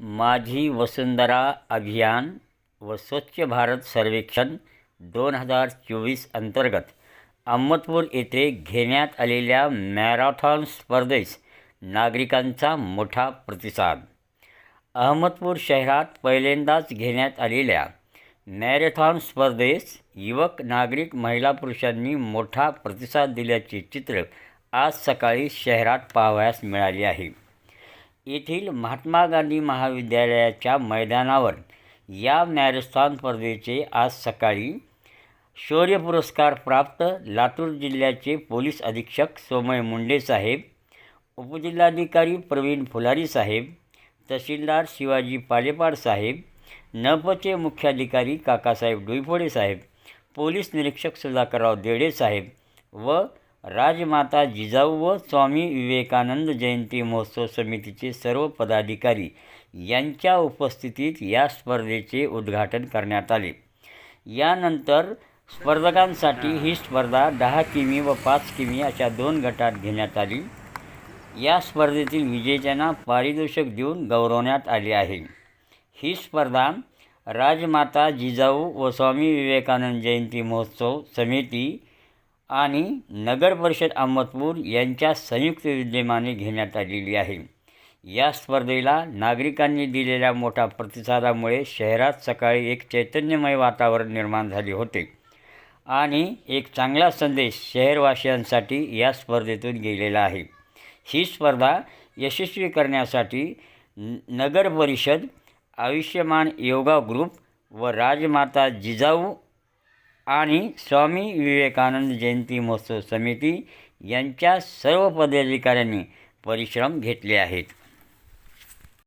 माझी वसुंधरा अभियान व स्वच्छ भारत सर्वेक्षण दोन हजार चोवीस अंतर्गत अहमदपूर येथे घेण्यात आलेल्या मॅरेथॉन स्पर्धेस नागरिकांचा मोठा प्रतिसाद. अहमदपूर शहरात पहिल्यांदाच घेण्यात आलेल्या मॅरेथॉन स्पर्धेस युवक नागरिक महिला पुरुषांनी मोठा प्रतिसाद दिल्याचे चित्र आज सकाळी शहरात पाहावयास मिळाले आहे. येथील महात्मा गांधी महाविद्यालयाच्या मैदानावर या मॅरेथॉन स्पर्धेचे आज सकाळी शौर्य पुरस्कार प्राप्त लातूर जिल्ह्याचे पोलीस अधीक्षक सोमय मुंडे साहेब उपजिल्हाधिकारी प्रवीण फुलारी साहेब तहसीलदार शिवाजी पालेपाड साहेब नपचे मुख्याधिकारी काकासाहेब डुईफोडे साहेब पोलीस निरीक्षक सुधाकरराव देडे साहेब व राजमाता जिजाऊ व स्वामी विवेकानंद जयंती महोत्सव समितीचे सर्व पदाधिकारी यांच्या उपस्थितीत या स्पर्धेचे उद्घाटन करण्यात आले. यानंतर स्पर्धकांसाठी ही स्पर्धा दहा किमी व पाच किमी अशा दोन गटात घेण्यात आली. या स्पर्धेतील विजेत्यांना पारितोषिक देऊन गौरवण्यात आले आहे. ही स्पर्धा राजमाता जिजाऊ व स्वामी विवेकानंद जयंती महोत्सव समिती आणि नगर परिषद अहमदपूर यांच्या संयुक्त विद्यमाने घेण्यात आलेली आहे. या स्पर्धेला नागरिकांनी दिलेल्या मोठ्या प्रतिसादामुळे शहरात सकाळी एक चैतन्यमय वातावरण निर्माण झाले होते. आणि एक चांगला संदेश शहरवासियांसाठी या स्पर्धेतून गेलेला आहे. ही स्पर्धा यशस्वी करण्यासाठी न नगर परिषद आयुष्यमान योगा ग्रुप व राजमाता जिजाऊ आणि स्वामी विवेकानंद जयंती महोत्सव समिती यांच्या सर्व पदाधिकाऱ्यांनी परिश्रम घेतले आहेत.